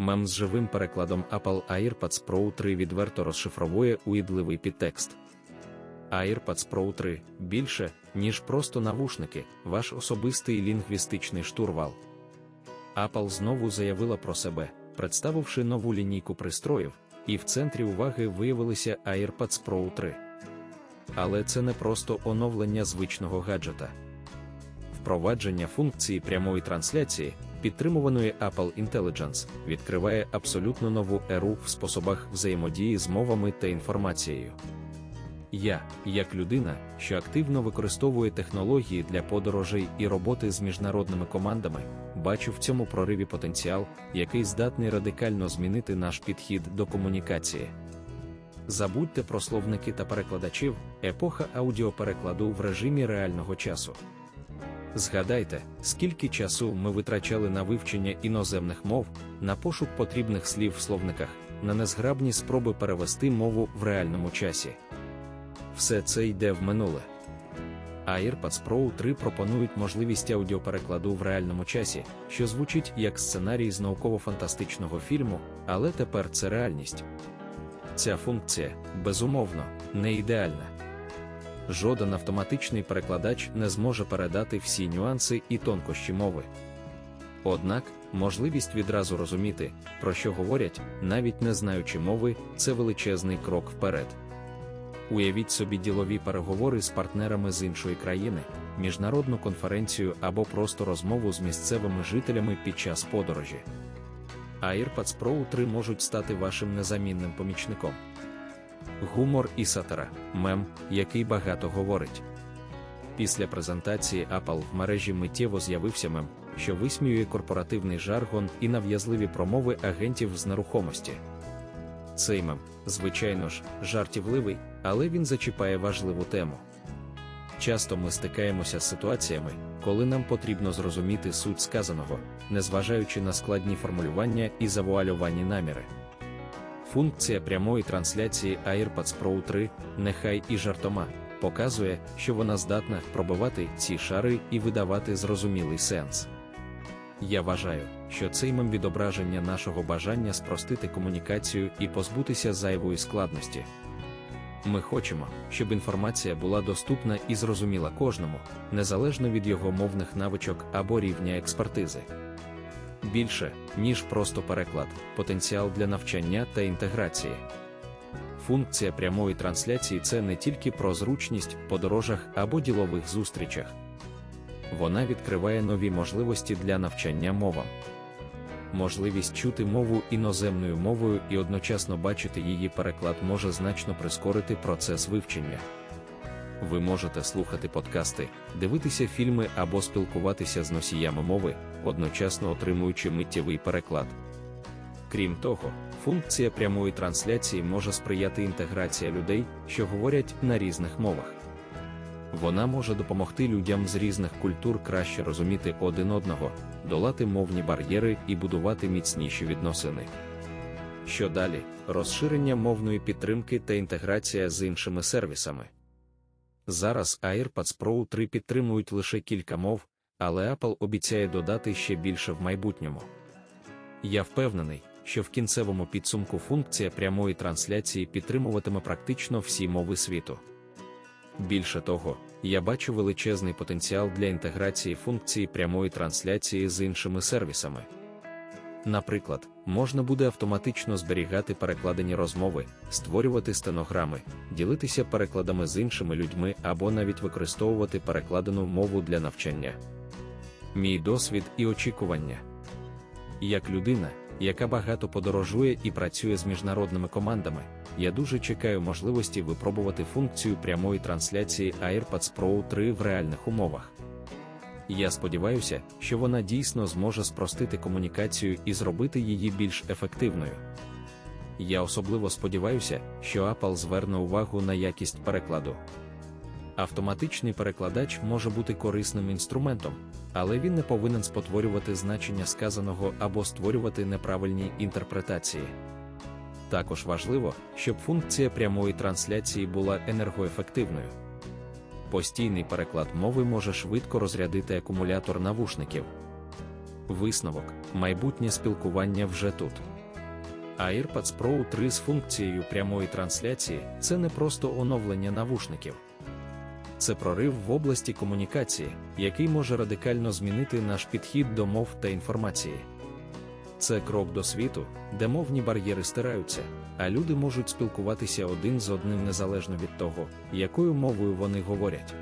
Мем з живим перекладом Apple AirPods Pro 3 відверто розшифровує уїдливий підтекст. AirPods Pro 3 більше, ніж просто навушники, ваш особистий лінгвістичний штурвал. Apple знову заявила про себе, представивши нову лінійку пристроїв, і в центрі уваги виявилися AirPods Pro 3. Але це не просто оновлення звичного гаджета. Впровадження функції прямої трансляції, підтримуваної Apple Intelligence, відкриває абсолютно нову еру в способах взаємодії з мовами та інформацією. Я, як людина, що активно використовує технології для подорожей і роботи з міжнародними командами, бачу в цьому прориві потенціал, який здатний радикально змінити наш підхід до комунікації. Забудьте про словники та перекладачів, епоха аудіоперекладу в режимі реального часу. Згадайте, скільки часу ми витрачали на вивчення іноземних мов, на пошук потрібних слів в словниках, на незграбні спроби перевести мову в реальному часі. Все це йде в минуле. AirPods Pro 3 пропонують можливість аудіоперекладу в реальному часі, що звучить як сценарій з науково-фантастичного фільму, але тепер це реальність. Ця функція, безумовно, не ідеальна. Жоден автоматичний перекладач не зможе передати всі нюанси і тонкощі мови. Однак, можливість відразу розуміти, про що говорять, навіть не знаючи мови, це величезний крок вперед. Уявіть собі ділові переговори з партнерами з іншої країни, міжнародну конференцію або просто розмову з місцевими жителями під час подорожі. AirPods Pro 3 можуть стати вашим незамінним помічником. Гумор і сатира мем, який багато говорить. Після презентації Apple в мережі миттєво з'явився мем, що висміює корпоративний жаргон і нав'язливі промови агентів з нерухомості. Цей мем, звичайно ж, жартівливий, але він зачіпає важливу тему. Часто ми стикаємося з ситуаціями, коли нам потрібно зрозуміти суть сказаного, незважаючи на складні формулювання і завуальовані наміри. Функція прямої трансляції AirPods Pro 3, нехай і жартома, показує, що вона здатна пробивати ці шари і видавати зрозумілий сенс. Я вважаю, що цей мем відображення нашого бажання спростити комунікацію і позбутися зайвої складності. Ми хочемо, щоб інформація була доступна і зрозуміла кожному, незалежно від його мовних навичок або рівня експертизи. Більше, ніж просто переклад, потенціал для навчання та інтеграції. Функція прямої трансляції це не тільки про зручність подорожах або ділових зустрічах. Вона відкриває нові можливості для навчання мовам. Можливість чути мову іноземною мовою і одночасно бачити її переклад може значно прискорити процес вивчення. Ви можете слухати подкасти, дивитися фільми або спілкуватися з носіями мови, одночасно отримуючи миттєвий переклад. Крім того, функція прямої трансляції може сприяти інтеграції людей, що говорять на різних мовах. Вона може допомогти людям з різних культур краще розуміти один одного, долати мовні бар'єри і будувати міцніші відносини. Що далі, розширення мовної підтримки та інтеграція з іншими сервісами. Зараз AirPods Pro 3 підтримують лише кілька мов, але Apple обіцяє додати ще більше в майбутньому. Я впевнений, що в кінцевому підсумку функція прямої трансляції підтримуватиме практично всі мови світу. Більше того, я бачу величезний потенціал для інтеграції функції прямої трансляції з іншими сервісами. Наприклад, можна буде автоматично зберігати перекладені розмови, створювати стенограми, ділитися перекладами з іншими людьми або навіть використовувати перекладену мову для навчання. Мій досвід і очікування. Як людина, яка багато подорожує і працює з міжнародними командами, я дуже чекаю можливості випробувати функцію прямої трансляції AirPods Pro 3 в реальних умовах. Я сподіваюся, що вона дійсно зможе спростити комунікацію і зробити її більш ефективною. Я особливо сподіваюся, що Apple зверне увагу на якість перекладу. Автоматичний перекладач може бути корисним інструментом, але він не повинен спотворювати значення сказаного або створювати неправильні інтерпретації. Також важливо, щоб функція прямої трансляції була енергоефективною. Постійний переклад мови може швидко розрядити акумулятор навушників. Висновок, майбутнє спілкування вже тут. AirPods Pro 3 з функцією прямої трансляції це не просто оновлення навушників. Це прорив в області комунікації, який може радикально змінити наш підхід до мов та інформації. Це крок до світу, де мовні бар'єри стираються, а люди можуть спілкуватися один з одним незалежно від того, якою мовою вони говорять.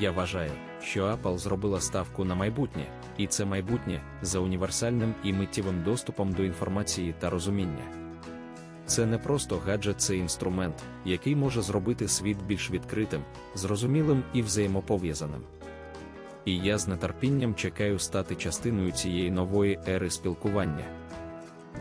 Я вважаю, що Apple зробила ставку на майбутнє, і це майбутнє за універсальним і миттєвим доступом до інформації та розуміння. Це не просто гаджет, це інструмент, який може зробити світ більш відкритим, зрозумілим і взаємопов'язаним. І я з нетерпінням чекаю стати частиною цієї нової ери спілкування.